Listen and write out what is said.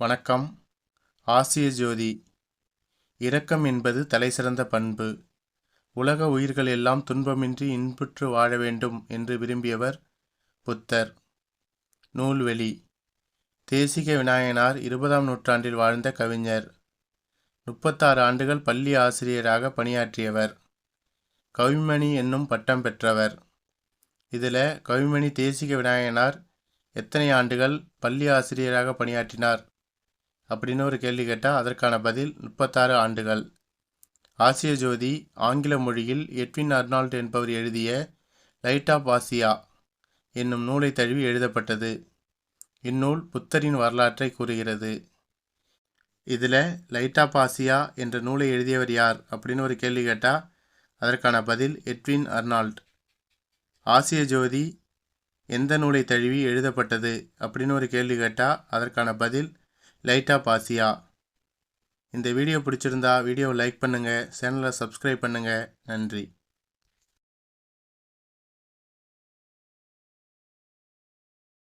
வணக்கம். ஆசிய ஜோதி. இரக்கம் என்பது தலைசிறந்த பண்பு. உலக உயிர்கள் எல்லாம் துன்பமின்றி இன்புற்று வாழ வேண்டும் என்று விரும்பியவர் புத்தர். நூல்வெளி. தேசிக விநாயகனார் இருபதாம் நூற்றாண்டில் வாழ்ந்த கவிஞர். முப்பத்தாறு ஆண்டுகள் பள்ளி ஆசிரியராக பணியாற்றியவர். கவிமணி என்னும் பட்டம் பெற்றவர். இதில் கவிமணி தேசிக விநாயகனார் எத்தனை ஆண்டுகள் பள்ளி ஆசிரியராக பணியாற்றினார்? அப்படின்னு ஒரு கேள்வி கேட்டால் அதற்கான பதில் முப்பத்தாறு ஆண்டுகள். ஆசிய ஜோதி ஆங்கில மொழியில் எட்வின் அர்னால்ட் என்பவர் எழுதிய லைட் ஆஃப் ஆசியா என்னும் நூலை தழுவி எழுதப்பட்டது. இந்நூல் புத்தரின் வரலாற்றை கூறுகிறது. இதில் லைட் ஆஃப் ஆசியா என்ற நூலை எழுதியவர் யார் அப்படின்னு ஒரு கேள்வி கேட்டால் அதற்கான பதில் எட்வின் அர்னால்ட். ஆசிய ஜோதி எந்த நூலை தழுவி எழுதப்பட்டது அப்படின்னு ஒரு கேள்வி கேட்டால் அதற்கான பதில் லைட்டாக பாசியா. இந்த வீடியோ பிடிச்சிருந்தா வீடியோவை லைக் பண்ணுங்கள் சேனலை சப்ஸ்கிரைப் பண்ணுங்கள் நன்றி.